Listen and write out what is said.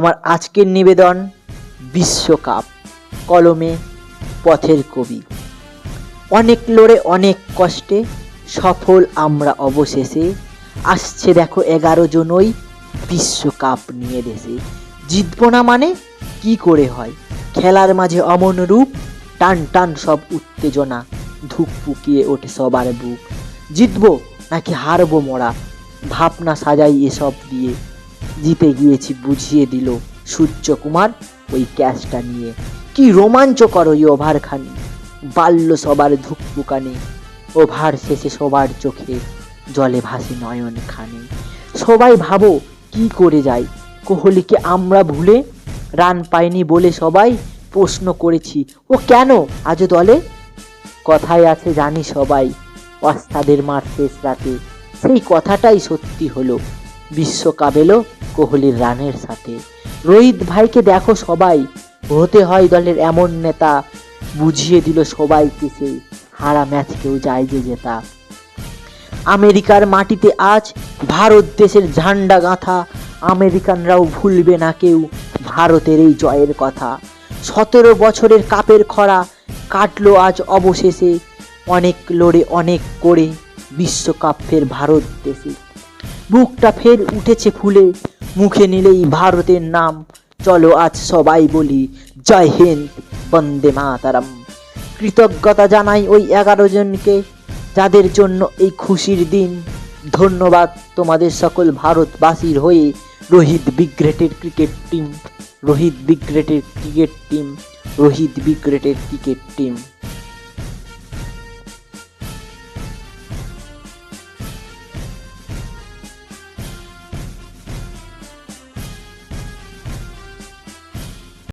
আমার আজকের নিবেদন বিশ্বকাপ, কলমে পথের কবি। অনেক লড়ে অনেক কষ্টে সফল আমরা অবশেষে। আসছে দেখো এগারো জনই বিশ্বকাপ নিয়ে দেশে। জিতবো না মানে কি করে হয়? খেলার মাঝে অমন রূপ, টান টান সব উত্তেজনা ধুক পুকিয়ে ওঠে সবার বুক। জিতবো নাকি হারবো মোরা? ভাবনা সাজাই এসব দিয়ে জিতে গিয়েছি বুঝিয়ে দিল সূর্যকুমার ওই ক্যাচটা নিয়ে। কি রোমাঞ্চকর ওই ওভারখানি। বাল্য সবার ধুকপুকানি, ওভার শেষে সবার চোখে জলে ভাসে নয়ন খানে সবাই ভাবো, কি করে যায় কোহলিকে আমরা ভুলে? রান পাইনি বলে সবাই প্রশ্ন করেছি, ও কেন আজ দলে? কথায় আছে জানি সবাই, অস্তাদের মার শেষ রাতে। সেই কথাটাই সত্যি হলো। বিশ্বকাপ এলো কোহলির রানের সাথে। রোহিত ভাইকে দেখো সবাই, হতে হয় দলের এমন নেতা, বুঝিয়ে দিল সবাইকে সেই হারা ম্যাচকেও যায় যে জেতা। আমেরিকার মাটিতে আজ ভারত দেশের ঝান্ডা গাঁথা, আমেরিকানরাও ভুলবে না কেউ ভারতের এই জয়ের কথা। সতেরো বছরের কাপের খরা কাটলো আজ অবশেষে, অনেক লড়ে অনেক করে বিশ্বকাপ ফের ভারত দেশে। বুকটা ফের উঠেছে ফুলে। মুখে নিলেই ভারতের নাম। চলো আজ সবাই বলি, জয় হিন্দ, বন্দে মাতারাম। কৃতজ্ঞতা জানাই ওই এগারো জনকে, যাদের জন্য এই খুশির দিন। ধন্যবাদ তোমাদের সকল ভারতবাসীর হয়ে, রোহিত বিগ্রেটের ক্রিকেট টিম। রোহিত বিগ্রেটের ক্রিকেট টিম, রোহিত বিগ্রেটের ক্রিকেট টিম।